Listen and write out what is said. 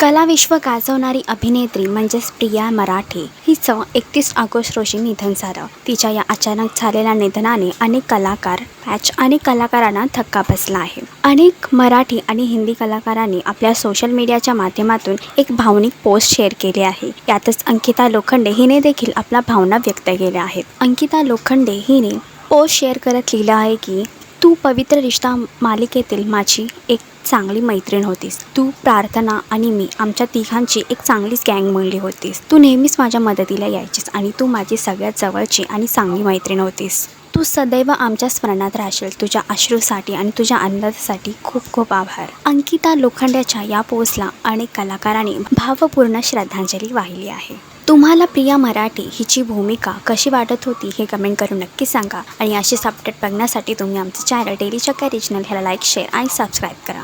कलाविश्व गाजवणारी अभिनेत्री म्हणजेच प्रिया मराठे हिचं एकतीस ऑगस्ट रोजी निधन झालं. तिच्या या अचानक झालेल्या निधनाने अनेक कलाकार मॅच अनेक कलाकारांना धक्का बसला आहे. अनेक मराठी आणि हिंदी कलाकारांनी आपल्या सोशल मीडियाच्या माध्यमातून एक भावनिक पोस्ट शेअर केली आहे. यातच अंकिता लोखंडे हिने देखील आपल्या भावना व्यक्त केल्या आहेत. अंकिता लोखंडे हिने पोस्ट शेअर करत लिहिलं आहे की तू पवित्र रिश्ता मालिकेतील माझी एक चांगली मैत्रीण होतीस. तू प्रार्थना आणि मी आमच्या तिघांची एक चांगलीच गँग बनली होतीस. तू नेहमीच माझ्या मदतीला यायचीस आणि तू माझी सगळ्यात जवळची आणि चांगली मैत्रीण होतीस. तू सदैव आमच्या स्मरणात राहशील. तुझ्या अश्रूसाठी आणि तुझ्या आनंदासाठी खूप खूप आभार. अंकिता लोखंड्याच्या या पोस्टला अनेक कलाकारांनी भावपूर्ण श्रद्धांजली वाहिली आहे. तुम्हाला प्रिया मराठी हिची भूमिका कशी वाटत होती हे कमेंट करून नक्की सांगा. आणि अशीच अपडेट बघण्यासाठी तुम्ही आमचं चॅनल डेली चक्का रिजनल ह्याला लाईक शेअर आणि सबस्क्राईब करा.